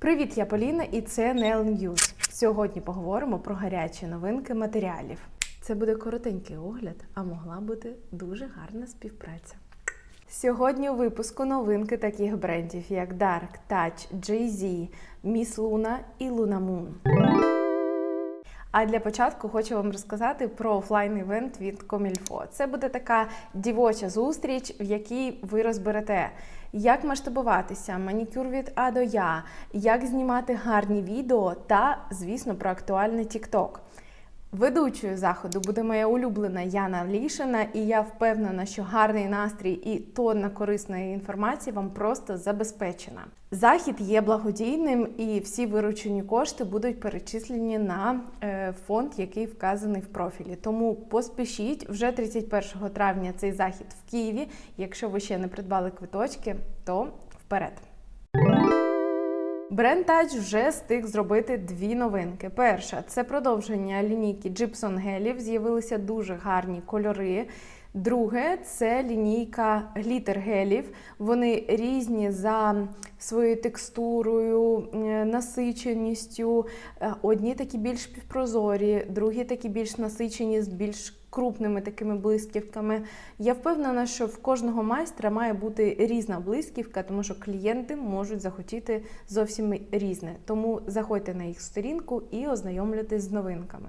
Привіт, я Поліна, і це Nail News. Сьогодні поговоримо про гарячі новинки матеріалів. Це буде коротенький огляд, а могла бути дуже гарна співпраця. Сьогодні у випуску новинки таких брендів, як Dark, Touch, Jay-Z, Miss Luna і Luna Moon. А для початку хочу вам розказати про офлайн-івент від Комільфо. Це буде така дівоча зустріч, в якій ви розберете, як масштабуватися, манікюр від А до Я, як знімати гарні відео та, звісно, про актуальний TikTok. Ведучою заходу буде моя улюблена Яна Лішина, і я впевнена, що гарний настрій і тонна корисної інформації вам просто забезпечена. Захід є благодійним, і всі виручені кошти будуть перечислені на е, фонд, який вказаний в профілі. Тому поспішіть вже 31 травня цей захід в Києві. Якщо ви ще не придбали квиточки, то вперед. Бренд Touch вже встиг зробити дві новинки. Перша це продовження лінійки Gypson гелів. З'явилися дуже гарні кольори. Друге це лінійка глітер гелів. Вони різні за своєю текстурою, насиченістю. Е, Одні такі більш півпрозорі, другі такі більш насичені з більш крупними такими блисківками. Я впевнена, що в кожного майстра має бути різна блисківка, тому що клієнти можуть захотіти зовсім різне. Тому заходьте на їх сторінку і ознайомлюйтесь з новинками.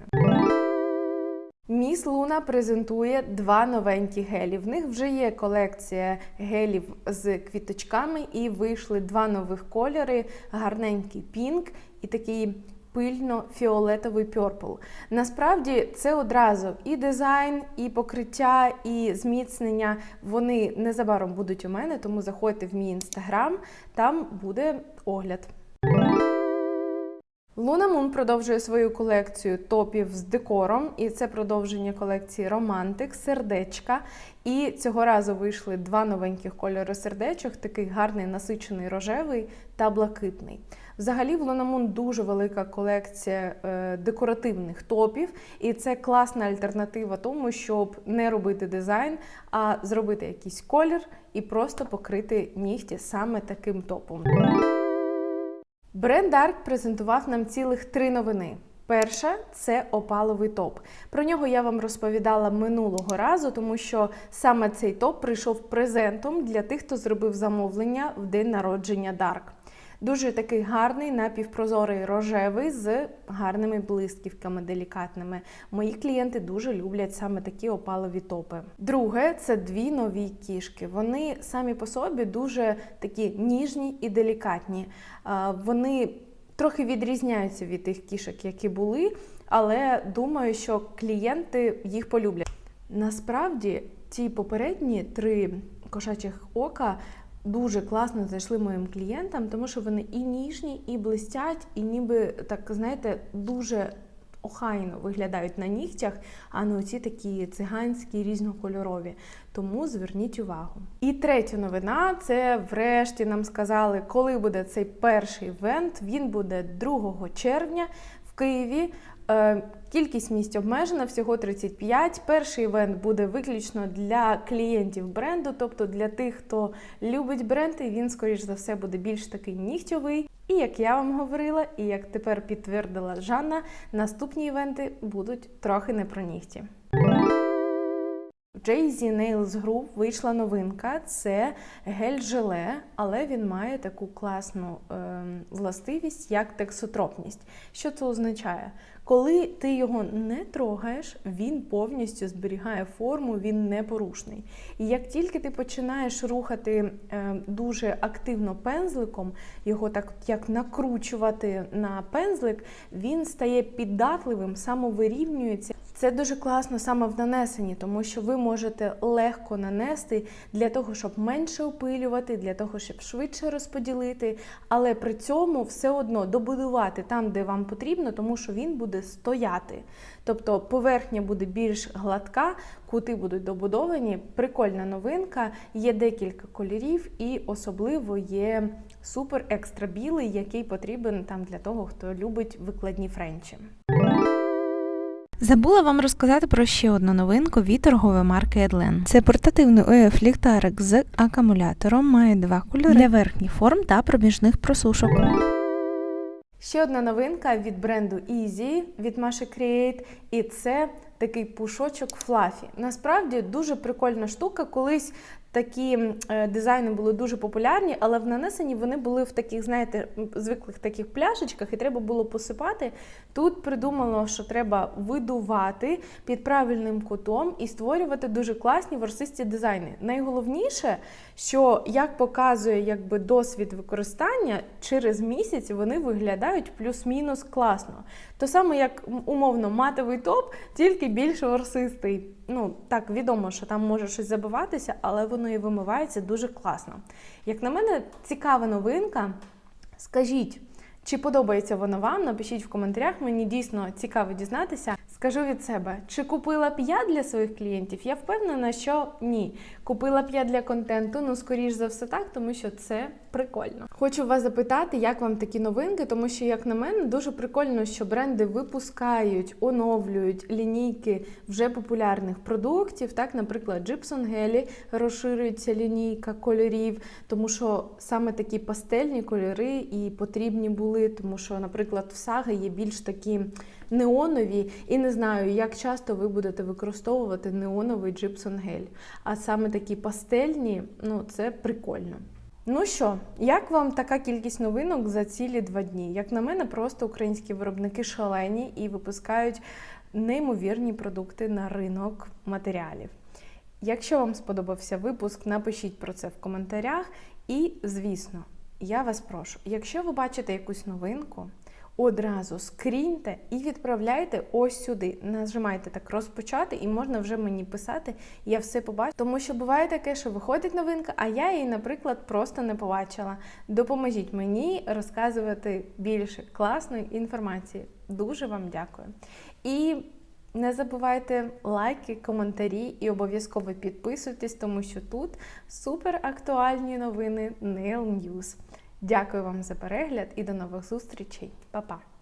Міс Луна презентує два новенькі гелі. В них вже є колекція гелів з квіточками, і вийшли два нових кольори: гарненький пінк і такий пильно-фіолетовий пьорпл. Насправді це одразу і дизайн, і покриття, і зміцнення. Вони незабаром будуть у мене, тому заходьте в мій інстаграм, там буде огляд. Луна Мун продовжує свою колекцію топів з декором, і це продовження колекції Романтик, сердечка. І цього разу вийшли два новеньких кольори сердечок: такий гарний насичений рожевий та блакитний. Взагалі, в Luna дуже велика колекція е, декоративних топів, і це класна альтернатива тому, щоб не робити дизайн, а зробити якийсь колір і просто покрити нігті саме таким топом. Бренд Dark презентував нам цілих три новини. Перша це опаловий топ. Про нього я вам розповідала минулого разу, тому що саме цей топ прийшов презентом для тих, хто зробив замовлення в день народження Dark. Дуже такий гарний напівпрозорий рожевий з гарними блисківками делікатними. Мої клієнти дуже люблять саме такі опалові топи. Друге це дві нові кішки. Вони самі по собі дуже такі ніжні і делікатні. Вони трохи відрізняються від тих кішок, які були, але думаю, що клієнти їх полюблять. Насправді, ті попередні три кошачих ока дуже класно зайшли моїм клієнтам, тому що вони і ніжні, і блистять, і ніби так, знаєте, дуже охайно виглядають на нігтях, а не оці такі циганські різнокольорові. Тому зверніть увагу. І третя новина це врешті нам сказали, коли буде цей перший івент. Він буде 2 червня в Києві. Е, Кількість місць обмежена, всього 35. Перший івент буде виключно для клієнтів бренду, тобто для тих, хто любить бренд, і він, скоріш за все, буде більш такий нігтьовий. І як я вам говорила, і як тепер підтвердила Жанна, наступні івенти будуть трохи не про нігті. Jay-Z Nails Group вийшла новинка. Це гель-желе, але він має таку класну е, властивість, як тексотропність. Що це означає? Коли ти його не трогаєш, він повністю зберігає форму, він непорушний. І як тільки ти починаєш рухати е, дуже активно пензликом, його так як накручувати на пензлик, він стає піддатливим, самовирівнюється. Це дуже класно саме в нанесенні, тому що ви можете легко нанести для того, щоб менше опилювати, для того, щоб швидше розподілити, але при цьому все одно добудувати там, де вам потрібно, тому що він буде стояти. Тобто поверхня буде більш гладка, кути будуть добудовані. Прикольна новинка, є декілька кольорів, і особливо є супер екстра білий, який потрібен там для того, хто любить викладні френчі. Забула вам розказати про ще одну новинку від торгової марки Edlen. Це портативний ОФ ліхтарик з акумулятором, має два кольори для верхніх форм та проміжних просушок. Ще одна новинка від бренду Easy від Маші Create, і це такий пушочок Fluffy. Насправді дуже прикольна штука. Колись такі е, дизайни були дуже популярні, але в нанесенні вони були в таких, знаєте, звиклих таких пляшечках, і треба було посипати. Тут придумано, що треба видувати під правильним кутом і створювати дуже класні ворсисті дизайни. Найголовніше, що як показує якби досвід використання, через місяць вони виглядають плюс-мінус класно. То саме як умовно матовий топ, тільки більш ворсистий. Ну так відомо, що там може щось забиватися, але воно і вимивається дуже класно. Як на мене, цікава новинка. Скажіть, чи подобається вона вам? Напишіть в коментарях. Мені дійсно цікаво дізнатися. Скажу від себе, чи купила б я для своїх клієнтів? Я впевнена, що ні. Купила б я для контенту, ну скоріш за все так, тому що це прикольно. Хочу вас запитати, як вам такі новинки, тому що, як на мене, дуже прикольно, що бренди випускають, оновлюють лінійки вже популярних продуктів. Так, наприклад, Gibson Gelly розширюється лінійка кольорів, тому що саме такі пастельні кольори і потрібні були, тому що, наприклад, в Саги є більш такі неонові, і не знаю, як часто ви будете використовувати неоновий Gibson Gel. А саме такі пастельні, ну це прикольно. Ну що, як вам така кількість новинок за цілі два дні? Як на мене, просто українські виробники шалені і випускають неймовірні продукти на ринок матеріалів. Якщо вам сподобався випуск, напишіть про це в коментарях. І, звісно, я вас прошу, якщо ви бачите якусь новинку, одразу скріньте і відправляйте ось сюди. Нажимайте так розпочати, і можна вже мені писати. Я все побачу. Тому що буває таке, що виходить новинка, а я її, наприклад, просто не побачила. Допоможіть мені розказувати більше класної інформації. Дуже вам дякую. І не забувайте лайки, коментарі і обов'язково підписуйтесь, тому що тут супер актуальні новини Nail News. Дякую вам за перегляд і до нових зустрічей. Па-па!